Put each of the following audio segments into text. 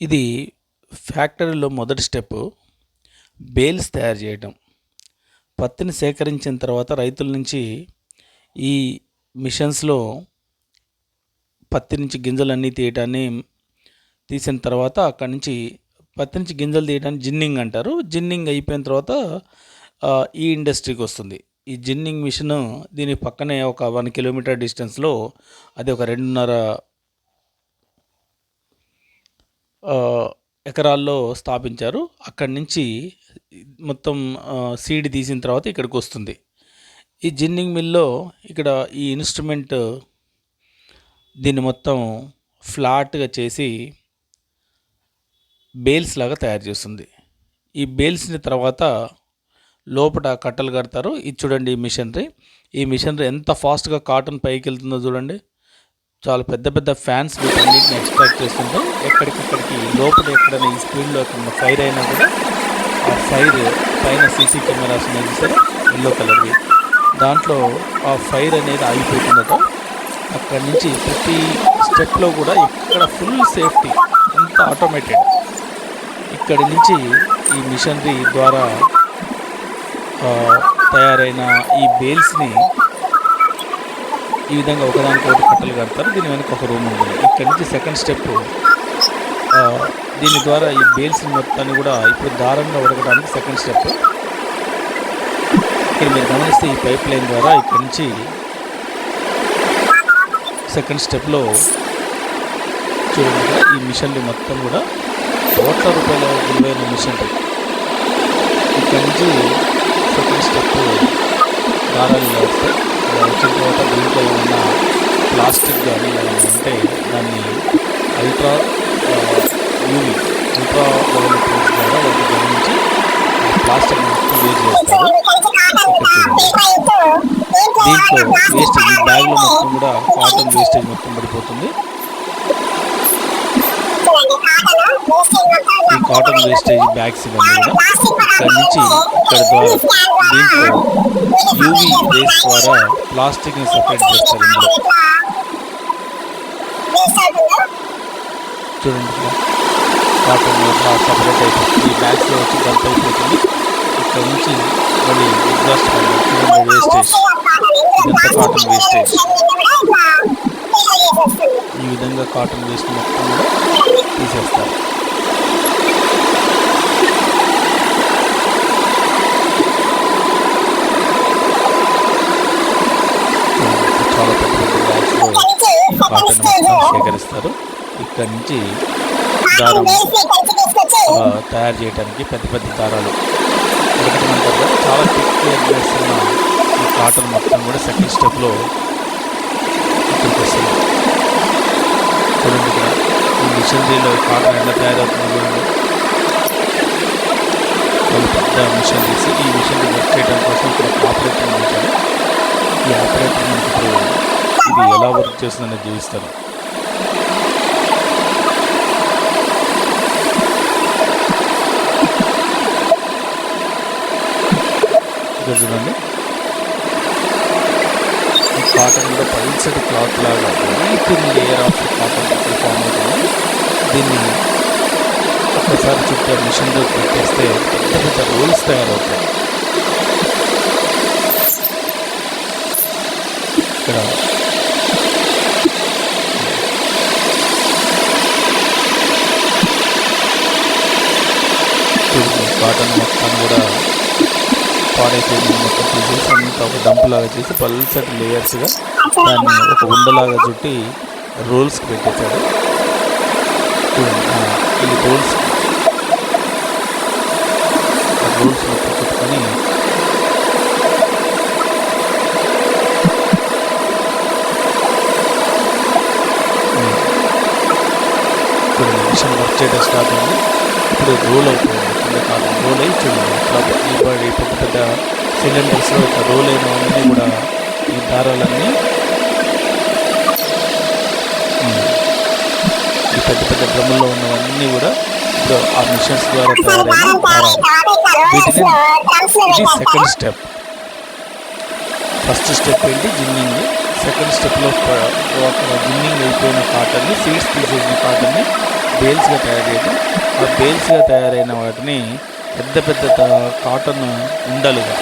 ఇది ఫ్యాక్టరీలో మొదటి స్టెప్. బేల్స్ తయారు చేయడం పత్తిని సేకరించిన తర్వాత రైతుల నుంచి ఈ మిషన్స్లో పత్తి నుంచి గింజలన్నీ తీయటాన్ని తీసిన తర్వాత అక్కడి నుంచి పత్తి నుంచి గింజలు తీయడానికి జిన్నింగ్ అంటారు. జిన్నింగ్ అయిపోయిన తర్వాత ఈ ఇండస్ట్రీకి వస్తుంది. ఈ జిన్నింగ్ మిషన్ దీని పక్కనే ఒక వన్ కిలోమీటర్ డిస్టెన్స్లో అది ఒక రెండున్నర ఆ, ఎకరాల్లో స్థాపించారు. అక్కడి నుంచి మొత్తం సీడ్ తీసిన తర్వాత ఇక్కడికి వస్తుంది. ఈ జిన్నింగ్ మిల్లో ఇక్కడ ఈ ఇన్స్ట్రుమెంట్ దీన్ని మొత్తం ఫ్లాట్గా చేసి బేల్స్ లాగా తయారు చేస్తుంది. ఈ బేల్స్ని తర్వాత లోపల కట్టలు కడతారు. ఇది చూడండి ఈ మిషనరీ. ఈ మిషనరీ ఎంత ఫాస్ట్గా కాటన్ పైకి వెళ్తుందో చూడండి. చాలా పెద్ద పెద్ద ఫ్యాన్స్ వీటన్నిటిని ఎక్స్ట్రాక్ట్ చేస్తుంటాం ఎక్కడికక్కడికి లోపల ఎక్కడైనా ఈ స్పీడ్లో ఎక్కడ ఫైర్ అయినా కూడా ఆ ఫైర్ పైన సీసీ కెమెరాస్ అనేది సరే ఎల్లో కలర్వి దాంట్లో ఆ ఫైర్ అనేది ఆగిపోతుందట. అక్కడి నుంచి ప్రతి స్టెప్లో కూడా ఇక్కడ ఫుల్ సేఫ్టీ అంత ఆటోమేటెడ్ ఇక్కడి నుంచి ఈ మిషనరీ ద్వారా తయారైన ఈ బేల్స్ని ఈ విధంగా ఒకదానికొకటి కట్టలు కడతారు. దీని వెనక ఒక రూమ్ ఉంటుంది. ఇక్కడ నుంచి సెకండ్ స్టెప్ దీని ద్వారా ఈ బేల్స్ మొత్తాన్ని కూడా ఇప్పుడు దారంగా ఉడకడానికి సెకండ్ స్టెప్. ఇక్కడ మీరు గమనిస్తే ఈ పైప్ లైన్ ద్వారా ఇక్కడ నుంచి సెకండ్ స్టెప్లో చూడండి ఈ మిషన్లు మొత్తం కూడా కోట్ల రూపాయల విలువైన మిషన్ ఇక్కడి నుంచి సెకండ్ స్టెప్ దారాలు వస్తాయి వచ్చిన తర్వాత దీంట్లో ఏమన్నా ప్లాస్టిక్ కానీ ఏమైనా ఉంటే దాన్ని ultra UV ultraviolet rays ద్వారా వాటిని గమనించి ఆ ప్లాస్టిక్ మొత్తం వేరు చేస్తారు. దీంట్లో వేస్టేజ్ ఈ బ్యాగ్లో మొత్తం కూడా కాటన్ వేస్టేజ్ మొత్తం పడిపోతుంది. ఈ కాటన్ వేస్టేజ్ బ్యాగ్స్ ఇవన్నీ కూడా ఇక్కడ నుంచి ఇక్కడ ద్వారా దీంట్లో యూవీ రేస్ ద్వారా ప్లాస్టిక్ని సపరేట్ చేస్తారు ఇందులో. చూడండి కాటన్ ఇట్లా సపరేట్ అయిపోతుంది? ఈ బ్యాగ్స్లో వచ్చి డంప్ అయిపోతుంది. ఇక్కడ నుంచి మళ్ళీ ఎగ్జాస్ట్ చూడండి వేస్టేజ్ ఇదంతా కాటన్ వేస్టేజ్ ఈ విధంగా కాటన్ వేస్ట్ మొత్తం కూడా తీసేస్తారు. చాలా పెద్ద పెద్ద బ్యాగ్స్లో కాటన్ మొత్తం సేకరిస్తారు. ఇక్కడి నుంచి దారం తయారు చేయడానికి పెద్ద పెద్ద దారాలు ఉడకటమంటారు చాలా థిక్ చేస్తున్న ఈ కాటన్ మొత్తం కూడా సెకండ్ స్టెప్లో ఇక్కడికి వస్తుంది చూడండి ఇక్కడ ఈ మిషనరీలో కాటన్ ఎలా తయారవుతుంది చూడండి. వాళ్ళు పెద్ద మిషన్ తీసి ఈ మిషనరీ వర్క్ చేయడం కోసం ఇక్కడ ఆపరేటర్ ఉంచారు. ఈ ఆపరేటర్ మనకి ఇప్పుడు ఇది ఎలా వర్క్ చేస్తుందనేది జీవిస్తారు చూడండి. కాటన్ కూడా పల్చటి క్లాత్ లాగా very layer of cotton form అవుతుంది. దీన్ని ఒక్కసారి చుట్టూ మిషన్లో పెట్టేస్తే పెద్ద పెద్ద రోల్స్ తయారవుతాయి. ఇక్కడ కాటన్ మొత్తం కూడా పాడైపోయింది మొత్తం తీసేసి అంతా ఒక డంప్ లాగా చేసి పల్సటి లేయర్స్గా దాన్ని ఒక ఉండలాగా చుట్టి రోల్స్కి పెట్టేశాడు. ఈ రోల్స్ రోల్స్ మొత్తం చుట్టుకొని మిషన్ వర్క్ చేయడం స్టార్ట్ అయింది. ఇప్పుడు రోల్ అవుతుంది కాదు. రోల్ అయ్యి చూడండి ఈ పెద్ద పెద్ద సిలిండర్స్లో ఒక రోల్ అయినవన్నీ కూడా ఈ దారాలన్నీ ఈ పెద్ద పెద్ద డ్రమ్ముల్లో ఉన్నవన్నీ కూడా ఇప్పుడు ఆ మిషన్స్ ద్వారా తయారైన వీటిని ఇది సెకండ్ స్టెప్ ఫస్ట్ స్టెప్ ఏంటి? జిన్నింగ్. సెకండ్ స్టెప్లో ఒక జిన్నింగ్ అయిపోయిన కాటన్ని సీడ్స్ తీసేసిన కాటన్ని బేల్స్గా తయారు చేయడం ఆ బేల్స్గా తయారైన వాటిని పెద్ద పెద్ద కాటన్ ఉండలుగా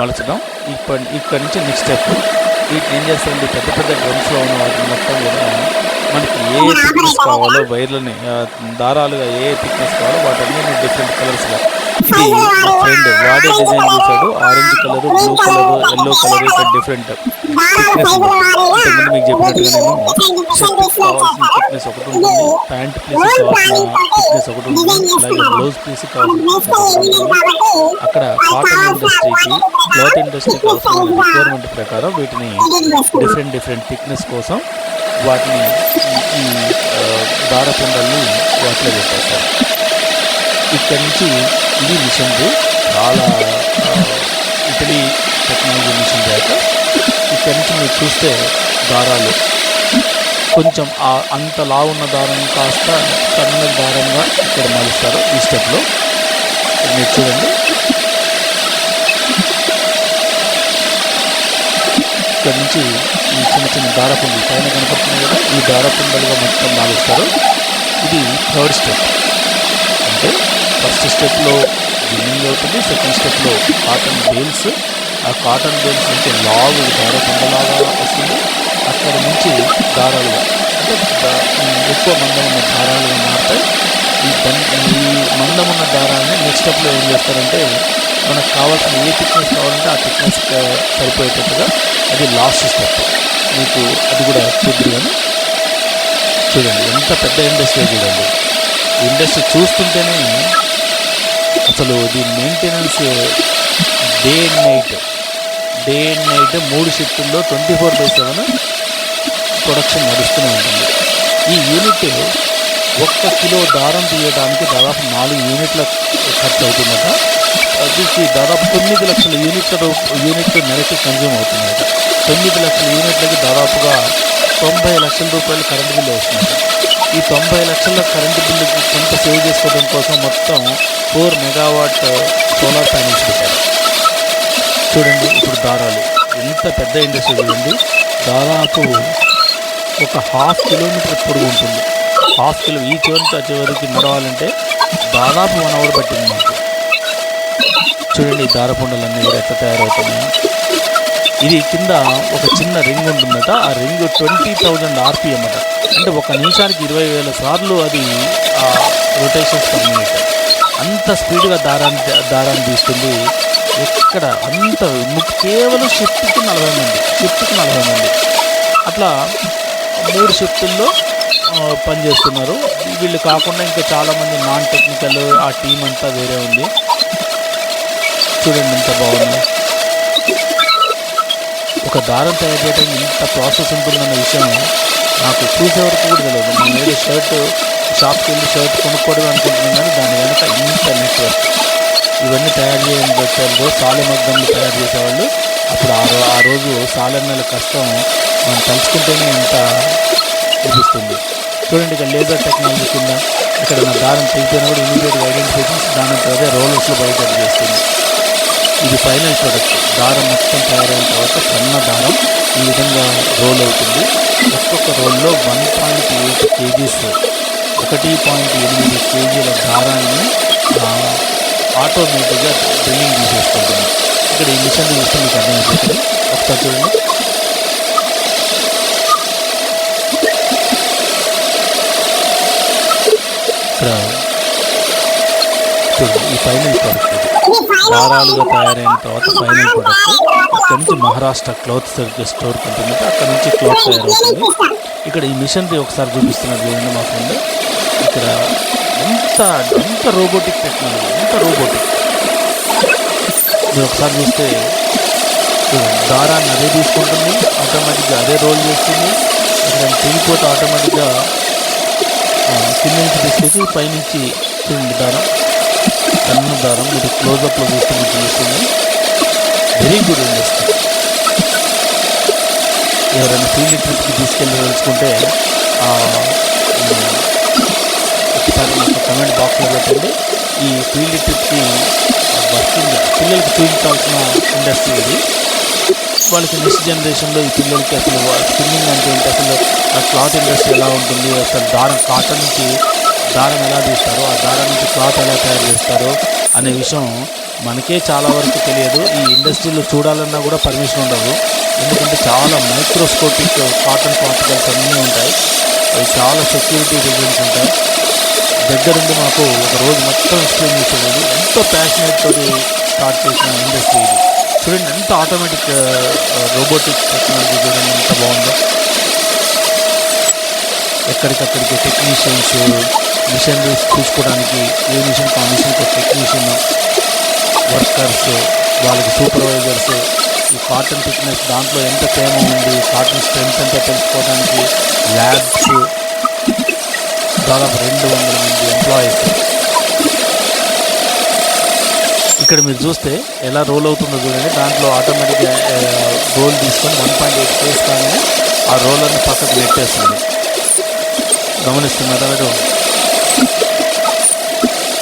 మలచడం. ఇప్పటి ఇక్కడి నుంచి నెక్స్ట్ స్టెప్. వీటిని ఏం చేస్తారంటే పెద్ద పెద్ద డ్రమ్స్లో ఉన్న వాటిని మొత్తం కూడా మనకి ఏ థిక్నెస్ కావాలో వైర్లని దారాలుగా ఏ థిక్నెస్ కావాలో వాటన్ని డిఫరెంట్ కలర్స్గా మా ఫ్రెండ్ వాడే డిజైన్ చేశాడు orange colour blue colour yellow colour ఇక్కడ డిఫరెంట్ థిక్నెస్ ఇంతకుముందు మీకు చెప్పినట్టుగా నేను షర్ట్ కావాల్సిన థిక్నెస్ ఒకటి ఉంటుంది ప్యాంట్ పీస్ కావాల్సిన థిక్నెస్ ఒకటి ఉంటుంది అలాగే బ్లౌజ్ పీస్ కావాల్సిన అక్కడ కాటన్ ఇండస్ట్రీకి క్లాత్ ఇండస్ట్రీకి అవసరమైన రిక్వైర్మెంట్ ప్రకారం వీటిని డిఫరెంట్ డిఫరెంట్ థిక్నెస్ కోసం వాటిని ఈ- దారపుండల్ని వాటిలో పెట్టేస్తారు. ఇక్కడి నుంచి ఇది మిషన్లు చాలా ఇటలీ టెక్నాలజీ మిషన్ దాకా ఇక్కడి నుంచి మీరు చూస్తే దారాలు. కొంచెం అంత లా ఉన్న దారం కాస్త సన్న దారంగా ఇక్కడ మలుస్తారు ఈ స్టెప్లో. మీరు చూడండి. ఇక్కడ నుంచి ఈ చిన్న చిన్న దారపుండలు పైన కనపడుతున్నాయి కదా ఈ దారపుండలుగా మొత్తం మారుస్తారు. ఇది థర్డ్ స్టెప్. అంటే ఫస్ట్ స్టెప్లో బిల్లింగ్ అవుతుంది సెకండ్ స్టెప్లో కాటన్ బేల్స్ ఆ కాటన్ బేల్స్ నుంచి లావు దారపుండలాగా వస్తుంది. అక్కడ నుంచి దారాలుగా అంటే ఎక్కువ మందం ఉన్న దారాలుగా మారుతాయి. ఈ దన్ ఈ మందం ఉన్న దారాన్ని నెక్స్ట్ స్టెప్లో ఏం చేస్తారంటే మనకు కావాల్సిన ఏ థిక్నెస్ కావాలంటే ఆ థిక్నెస్ సరిపోయేటట్టుగా అది లాస్ట్ స్టెప్ మీకు అది కూడా చూద్దరు కానీ చూడండి ఎంత పెద్ద ఇండస్ట్రీ చూడండి. ఇండస్ట్రీ చూస్తుంటేనే అసలు ఇది maintenance day and night day and night మూడు షిఫ్టుల్లో twenty four by seven production నడుస్తూనే ఉంటుంది. ఈ యూనిట్ ఒక్క కిలో దారం తీయడానికి దాదాపు నాలుగు యూనిట్ల ఖర్చు అవుతుందట. దీనికి దాదాపు తొమ్మిది లక్షల యూనిట్ల యూనిట్లు నెలకి కన్జ్యూమ్ అవుతున్నాయట తొమ్మిది లక్షల యూనిట్లకి దాదాపుగా తొంభై లక్షల రూపాయలు కరెంటు బిల్లు వస్తున్నాయి ఈ తొంభై లక్షల కరెంటు బిల్లుకి కొంత సేవ్ చేసుకోవడం కోసం మొత్తం ఫోర్ మెగావాట్ సోలార్ ప్యానెల్స్ పెట్టారు. చూడండి ఇప్పుడు దారాలు. ఎంత పెద్ద ఇండస్ట్రీ చూడండి. దాదాపు ఒక హాఫ్ కిలోమీటర్ పొడుగు ఉంటుంది. హాఫ్ కిలో ఈ చివరి నుంచి ఆ చివరికి నడవాలంటే దాదాపు వన్ అవర్ పట్టింది మాకు. చూడండి ఈ దారపుండలన్నీ కూడా ఎట్లా తయారవుతున్నాయి. ఇది కింద ఒక చిన్న రింగ్ ఉంటుందట. ఆ రింగ్ ట్వంటీ థౌజండ్ ఆర్పిఎం అట. అంటే ఒక నిమిషానికి ఇరవై వేల సార్లు అది రొటేషన్స్ పర్ అంత స్పీడ్గా దారాన్ని దారాన్ని తీస్తుంది. ఎక్కడ అంత కేవలం షిఫ్ట్కి నలభై మంది షిఫ్ట్కి నలభై మంది. అట్లా మూడు షిఫ్టుల్లో పనిచేస్తున్నారు. వీళ్ళు కాకుండా ఇంకా చాలామంది నాన్ టెక్నికల్ ఆ టీం అంతా వేరే ఉంది. చూడండి ఎంత బాగుంది. ఒక దారం తయారు చేయడానికి ఇంత ప్రాసెస్ ఉంటుందన్న విషయం నాకు చూసే వరకు కూడా తెలియదు. నేను ఏదో షర్ట్ షాప్కి వెళ్ళి షర్ట్ కొనుక్కోవడం అనుకుంటున్నాను కానీ దాని వెనక ఇంత నెట్వర్క్ ఇవన్నీ తయారు చేయడం వచ్చారు సాలెమగ్గంలు తయారు చేసేవాళ్ళు. అప్పుడు ఆ రో ఆ రోజు సాలెన్నెల కష్టం మనం తలుచుకుంటేనే ఇంత అనిపిస్తుంది. చూడండి ఇక్కడ లేజర్ టెక్నాలజీ కింద ఇక్కడ నా దారం తెలిపినా కూడా ఇమీడియట్గా ఐడెంటిఫై చేసి దాని తర్వాత రోలర్స్లో బయట చేస్తుంది ఇది ఫైనల్ ప్రొడక్ట్. దారం మొత్తం తయారైన తర్వాత సన్న దారం ఈ విధంగా రోల్ అవుతుంది. ఒక్కొక్క రోల్లో వన్ పాయింట్ ఎయిట్ కేజీస్. ఒకటి పాయింట్ ఎనిమిది కేజీల దారాన్ని ఆటోమేటిక్గా డ్రిల్లింగ్ తీసేసుకుంటుంది ఇక్కడ ఈ మిషన్ చూస్తే మీకు అర్థమైపోతుంది. ఒకసారి చూడండి. ఇక్కడ చూడండి ఈ ఫైనల్ ప్రోడక్ట్ దారాలుగా తయారైన తర్వాత ఫైనల్ ప్రోడక్ట్ ఇక్కడ నుంచి మహారాష్ట్ర క్లాత్ స్టోర్ కంపెనీ అక్కడ నుంచి క్లాత్ తయారవుతుంది. ఇక్కడ ఈ మిషనరీ ఒకసారి చూపిస్తున్నారు చూడండి మా ఫ్రెండ్. ఇక్కడ ఎంత ఎంత రోబోటిక్ టెక్నాలజీ ఎంత రోబోటిక్. మీరు ఒకసారి చూస్తే దారాన్ని అదే తీసుకుంటుంది ఆటోమేటిక్గా అదే రోల్ చేస్తుంది. ఇక్కడ తెగిపోతే ఆటోమేటిక్గా కింద నుంచి తీసుకొచ్చి పైనుంచి చూడండి దారం. సన్న దారం మీరు క్లోజప్లో చూస్తే మీకు తెలుస్తుంది. వెరీ గుడ్ ఇండస్ట్రీ ఎవరైనా ఫీల్డ్ ట్రిప్కి తీసుకెళ్ళి తెలుసుకుంటే ఒకసారి నాకు కమెంట్ బాక్స్లో పెట్టండి. ఈ ఫీల్డ్ ట్రిప్కి వర్కింగ్ పిల్లలకి చూపించాల్సిన ఇండస్ట్రీ ఇది. వాళ్ళకి నెక్స్ట్ జనరేషన్లో ఈ పిల్లలకి అసలు స్పిన్నింగ్ అంటే ఏంటి? అసలు ఆ క్లాత్ ఇండస్ట్రీ ఎలా ఉంటుంది? అసలు దారం కాటన్ నుంచి దారం ఎలా తీస్తారు ఆ దారం నుంచి క్లాత్ ఎలా తయారు చేస్తారు అనే విషయం మనకే చాలా వరకు తెలియదు. ఈ ఇండస్ట్రీలో చూడాలన్నా కూడా పర్మిషన్ ఉండదు. ఎందుకంటే చాలా మైక్రోస్కోపిక్ కాటన్ పార్టికల్స్ అన్నీ ఉంటాయి. అవి చాలా సెక్యూరిటీ రీజన్స్ ఉంటాయి. దగ్గరుండి మాకు ఒక రోజు మొత్తం ఎక్స్ప్లెయిన్ చేసేది ఎంతో ప్యాషనేట్ తోటి స్టార్ట్ చేసిన ఇండస్ట్రీ ఇది. చూడండి ఎంత ఆటోమేటిక్ రోబోటిక్ టెక్నాలజీ చూడండి ఎంత బాగుందో. ఎక్కడికక్కడికి టెక్నీషియన్స్ మిషన్ చూసుకోవడానికి ఏ మిషన్ ఆ మిషన్కి టెక్నీషియన్ వర్కర్స్ వాళ్ళకి సూపర్వైజర్స్ ఈ కాటన్ ఫిట్నెస్ దాంట్లో ఎంత తేమ ఉంది కాటన్ స్ట్రెంత్ ఎంత తెలుసుకోవడానికి ల్యాబ్స్ దాదాపు రెండు వందల మంది ఎంప్లాయీస్ ఇక్కడ మీరు చూస్తే ఎలా రోల్ అవుతుందో చూడండి. దాంట్లో ఆటోమేటిక్గా రోల్ తీసుకొని వన్ పాయింట్ ఎయిట్ కేస్ కానీ ఆ రోలర్ని పక్కకు నెట్టేస్తుంది. గమనిస్తున్నారా మీరు?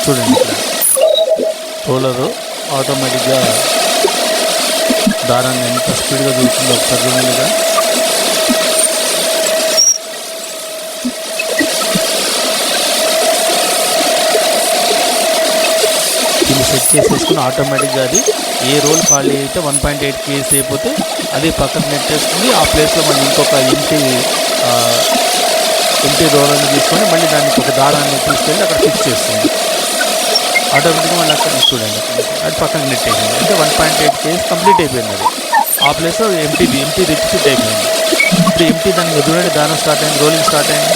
చూడండి ఇక్కడ. రోలరు ఆటోమేటిక్గా దారాన్ని ఎంత స్పీడ్గా దూరుతుందో ఒకసారి చూడండిగా దీన్ని సెట్ చేసేసుకుని ఆటోమేటిక్గా అది ఏ రోల్ ఖాళీ అయితే వన్ పాయింట్ ఎయిట్ కేజీస్ అయిపోతే అది పక్కన నెట్టేసుకుని ఆ ప్లేస్లో మనం ఇంకొక ఇంటి ఎంటీ రోలర్ని తీసుకొని మళ్ళీ దానికి ఒక దారాన్ని తీసుకెళ్ళి అక్కడ ఫిక్స్ చేస్తుంది. ఆటోమేటిక్గా మళ్ళీ అక్కడ చూడండి. అది పక్కన నెట్టేసింది అంటే one point eight kgs complete అయిపోయింది అది. ఆ ప్లేస్లో ఎంపీ ఎంటీ రిఫిట్ అయిపోయింది. ఇప్పుడు ఎంటీ దానికి మీద చూడండి దారం స్టార్ట్ అయింది రోలింగ్ స్టార్ట్ అయింది.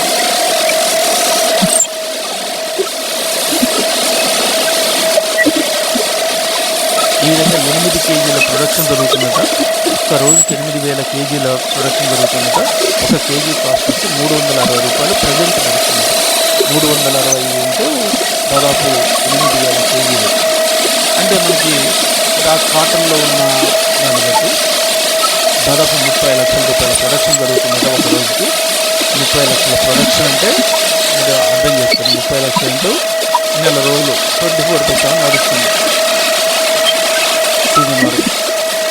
విధంగా ఎనిమిది కేజీల ప్రొడక్షన్ జరుగుతుందట. ఒక రోజుకి ఎనిమిది వేల కేజీల ప్రొడక్షన్ జరుగుతుందట. ఒక కేజీ కాస్ట్ వచ్చి మూడు వందల అరవై రూపాయలు ప్రజెంట్ నడుస్తుంది మూడు వందల అరవై ఇంటూ దాదాపు ఎనిమిది వేల కేజీలు. అంటే మనకి ఆ కాటన్లో ఉన్న దాన్ని బట్టి దాదాపు ముప్పై లక్షల రూపాయల ప్రొడక్షన్ జరుగుతుందట ఒక రోజుకి. ముప్పై లక్షల ప్రొడక్షన్ అంటే మీరు అర్థం చేసుకోండి. ముప్పై లక్షలు ఇంటూ నెల రోజులు. ట్వంటీ ఫోర్ పర్సెంట్ నడుస్తుంది. సీజన్ ఉన్నారు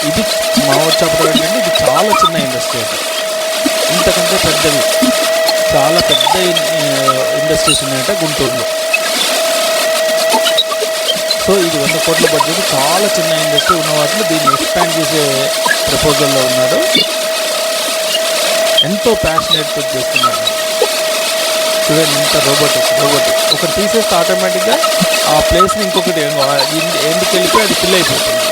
ఇది మా ఊరు ఏంటంటే ఇది చాలా చిన్న ఇండస్ట్రీ అది ఇంతకంటే పెద్దవి చాలా పెద్ద ఇండస్ట్రీస్ ఉన్నాయంట గుంటూరులో. సో ఇది వంద కోట్ల బడ్జెట్ చాలా చిన్న ఇండస్ట్రీ ఉన్న వాటిని దీన్ని ఎక్స్పాండ్ చేసే ప్రపోజల్లో ఉన్నాడు ఎంతో ప్యాషనేట్తో చేస్తున్నాడు చూడండి ఇంత రోబోటిక్ రోబోటిక్ ఒకటి తీసేస్తే ఆటోమేటిక్గా ఆ ప్లేస్ని ఇంకొకటి ఎందుకు వెళ్ళిపోయి అది ఫిల్ అయిపోతుంది.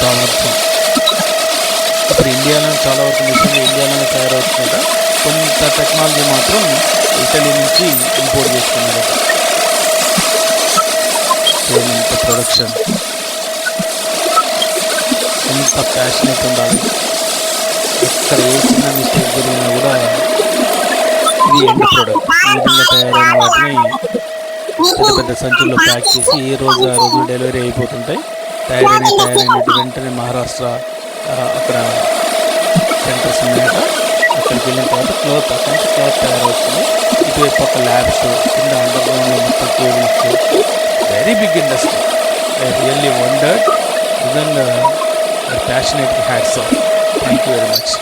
సామర్థ్యం. ఇప్పుడు ఇండియాలో చాలా వరకు మిషన్లు ఇండియాలోనే తయారవుతుందట కొంత టెక్నాలజీ మాత్రం ఇటలీ నుంచి ఇంపోర్ట్ చేసుకున్నారట చూడండి ఇంత ప్రొడక్షన్ ఎంత ప్యాషనేట్ ఉండాలి. ఎక్కడ ఏ చిన్న మిస్టేక్ జరిగినా కూడా ఇది ఎండ్ ప్రోడక్ట్ ఈ విధంగా తయారైన వాటిని పెద్ద పెద్ద సంచుల్లో ప్యాక్ చేసి ఏ రోజు ఆ రోజు డెలివరీ అయిపోతుంటాయి. తయారైన తయారైనట్టు వెంటనే మహారాష్ట్ర అక్కడ సెంటర్స్ ఉన్నాయట. అక్కడికి వెళ్ళిన తర్వాత క్లాత్ అక్కడ నుంచి క్లాత్ తయారవుతుంది. ఇటువైపు పక్క ల్యాబ్స్ కింద అండర్ గ్రౌండ్లో మొత్తం cables. Very big industry I really wondered నిజంగా passionate hats off thank you very much